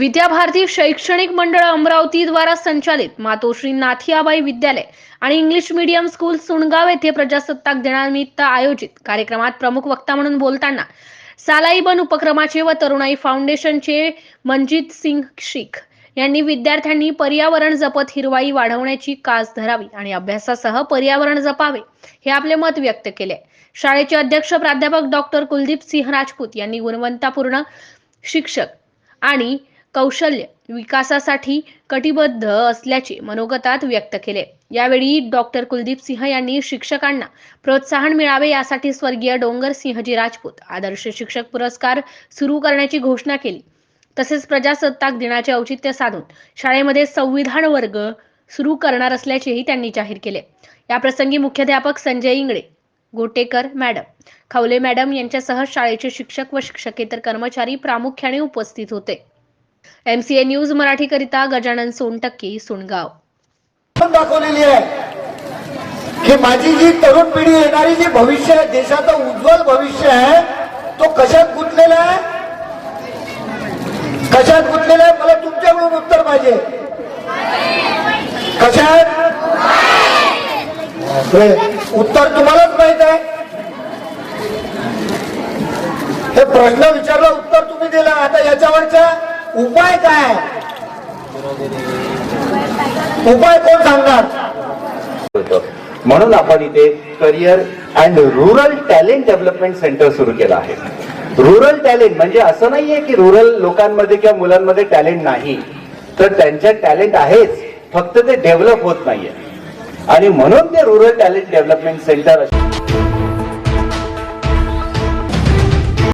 विद्याभारती शैक्षणिक मंडळ अमरावती द्वारा संचालित मातोश्री नाथियाबाई विद्यालय आणि इंग्लिश मीडियम स्कूल सुणगाव येथे प्रजासत्ताक दिनानिमित्त आयोजित कार्यक्रमात प्रमुख वक्ता म्हणून बोलताना सालाई बन उपक्रमाचे व तरुणाई फाउंडेशनचे मनजित सिंग शीख यांनी विद्यार्थ्यांनी पर्यावरण जपत हिरवाई वाढवण्याची कास धरावी आणि अभ्यासासह पर्यावरण जपावे हे आपले मत व्यक्त केले. शाळेचे अध्यक्ष प्राध्यापक डॉक्टर कुलदीप सिंह राजपूत यांनी गुणवत्तापूर्ण शिक्षक आणि कौशल्य विकासासाठी कटिबद्ध असल्याचे मनोगतात व्यक्त केले. यावेळी डॉक्टर कुलदीप सिंह यांनी शिक्षकांना प्रोत्साहन मिळावे यासाठी स्वर्गीय डोंगर सिंहजी राजपूत आदर्श शिक्षक पुरस्कार सुरू करण्याची घोषणा केली. तसेच प्रजासत्ताक दिनाचे औचित्य साधून शाळेमध्ये संविधान वर्ग सुरू करणार असल्याचेही त्यांनी जाहीर केले. या प्रसंगी मुख्याध्यापक संजय इंगळे गोटेकर मॅडम खवले मॅडम यांच्यासह शाळेचे शिक्षक व शिक्षकेतर कर्मचारी प्रामुख्याने उपस्थित होते. एमसीए न्यूज मराठीकरिता गजानन सोनटक्की सुणगाव पण दाखवलेली आहे. की माझी जी तरुण पिढी येणारी जी भविष्य आहे देशाचं उज्ज्वल भविष्य आहे तो कशात गुंतलेला आहे? कशात गुंतलेला आहे? मला तुमच्याकडून उत्तर पाहिजे. कशात? उत्तर तुम्हालाच माहीत आहे. हे प्रश्न विचारला उत्तर तुम्ही दिला. आता याच्यावरचा उपाय काय? उपाय कोण सांगणार? म्हणून आपण इथे career and rural talent development centre सुरू केलं आहे. रुरल टॅलेंट म्हणजे असं नाहीये की रुरल लोकांमध्ये किंवा मुलांमध्ये टॅलेंट नाही. तर त्यांच्यात टॅलेंट आहेच फक्त ते डेव्हलप होत नाहीये. आणि म्हणून ते रुरल टॅलेंट डेव्हलपमेंट सेंटर